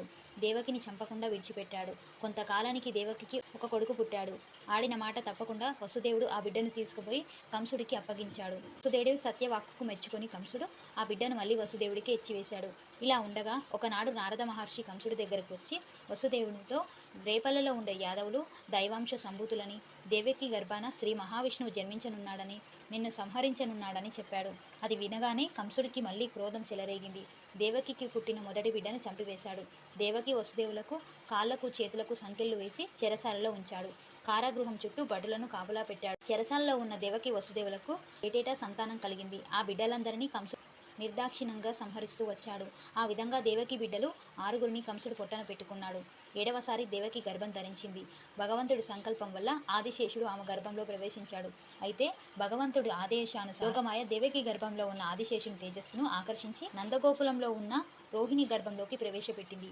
చేశాడు. దేవకిని చంపకుండా విడిచిపెట్టాడు. కొంతకాలానికి దేవకికి ఒక కొడుకు పుట్టాడు. ఆడిన మాట తప్పకుండా వసుదేవుడు ఆ బిడ్డను తీసుకుపోయి కంసుడికి అప్పగించాడు. వసుదేవుడు సత్యవాక్కు మెచ్చుకొని కంసుడు ఆ బిడ్డను మళ్ళీ వసుదేవుడికి ఇచ్చివేశాడు. ఇలా ఉండగా ఒకనాడు నారద మహర్షి కంసుడి దగ్గరకు వచ్చి వసుదేవునితో రేపల్లలో ఉండే యాదవులు దైవాంశ సంభూతులని దేవకి గర్భాన శ్రీ మహావిష్ణువు జన్మించనున్నాడని నిన్ను సంహరించనున్నాడని చెప్పాడు. అది వినగానే కంసుడికి మళ్ళీ క్రోధం చెలరేగింది. దేవకికి పుట్టిన మొదటి బిడ్డను చంపివేశాడు. దేవకి వసుదేవులకు కాళ్ళకు చేతులకు సంకెళ్ళు వేసి చెరసాలలో ఉంచాడు. కారాగృహం చుట్టూ భటులను కాపలా పెట్టాడు. చెరసాలలో ఉన్న దేవకి వసుదేవులకు ఏటేటా సంతానం కలిగింది? ఆ బిడ్డలందరినీ కంసు నిర్దాక్షిణంగా సంహరిస్తూ వచ్చాడు. ఆ విధంగా దేవకి బిడ్డలు ఆరుగురిని కంసుడు పొట్టన పెట్టుకున్నాడు. ఏడవసారి దేవకి గర్భం ధరించింది. భగవంతుడి సంకల్పం వల్ల ఆదిశేషుడు ఆమె గర్భంలో ప్రవేశించాడు. అయితే భగవంతుడి ఆదేశానుసోగమాయ దేవకి గర్భంలో ఉన్న ఆదిశేషుని తేజస్సును ఆకర్షించి నందగోకులంలో ఉన్న రోహిణి గర్భంలోకి ప్రవేశపెట్టింది.